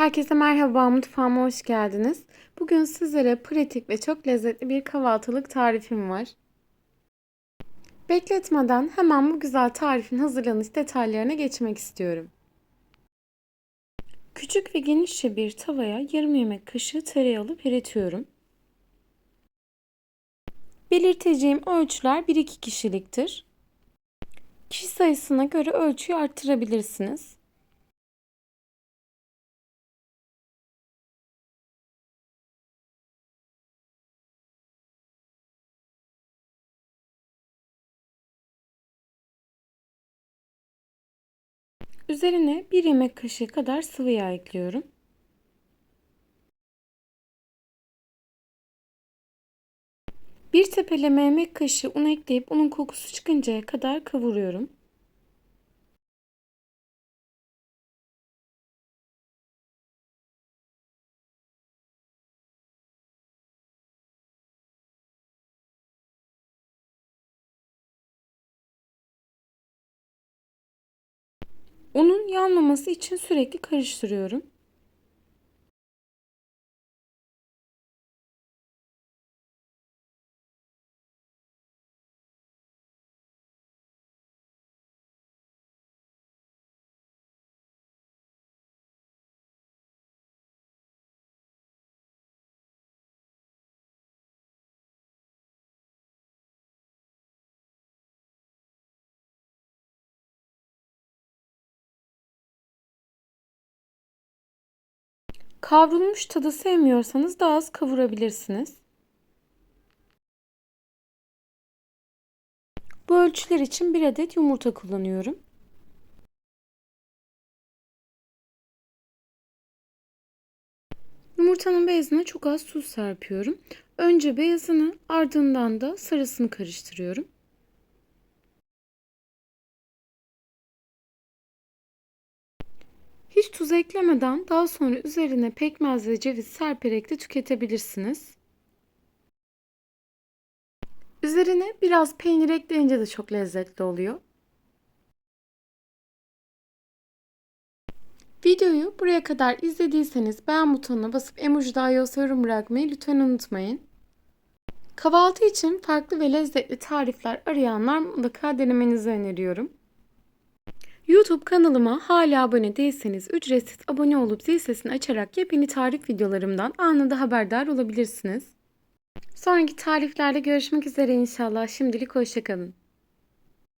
Herkese merhaba, mutfağıma hoş geldiniz. Bugün sizlere pratik ve çok lezzetli bir kahvaltılık tarifim var. Bekletmeden hemen bu güzel tarifin hazırlanış detaylarına geçmek istiyorum. Küçük ve genişçe bir tavaya yarım yemek kaşığı tereyağı alıp eritiyorum. Belirteceğim ölçüler 1-2 kişiliktir. Kişi sayısına göre ölçüyü arttırabilirsiniz. Üzerine bir yemek kaşığı kadar sıvı yağ ekliyorum. Bir tepeleme yemek kaşığı un ekleyip unun kokusu çıkıncaya kadar kavuruyorum. Unun yanmaması için sürekli karıştırıyorum. Kavrulmuş tadı sevmiyorsanız daha az kavurabilirsiniz. Bu ölçüler için bir adet yumurta kullanıyorum. Yumurtanın beyazına çok az tuz serpiyorum. Önce beyazını ardından da sarısını karıştırıyorum. Hiç tuz eklemeden daha sonra üzerine pekmez ve ceviz serperek de tüketebilirsiniz. Üzerine biraz peynir ekleyince de çok lezzetli oluyor. Videoyu buraya kadar izlediyseniz beğen butonuna basıp emoji dahi yorum bırakmayı lütfen unutmayın. Kahvaltı için farklı ve lezzetli tarifler arayanlar mutlaka denemenizi öneriyorum. YouTube kanalıma hala abone değilseniz ücretsiz abone olup zil sesini açarak yepyeni tarif videolarımdan anında haberdar olabilirsiniz. Sonraki tariflerde görüşmek üzere inşallah. Şimdilik hoşçakalın.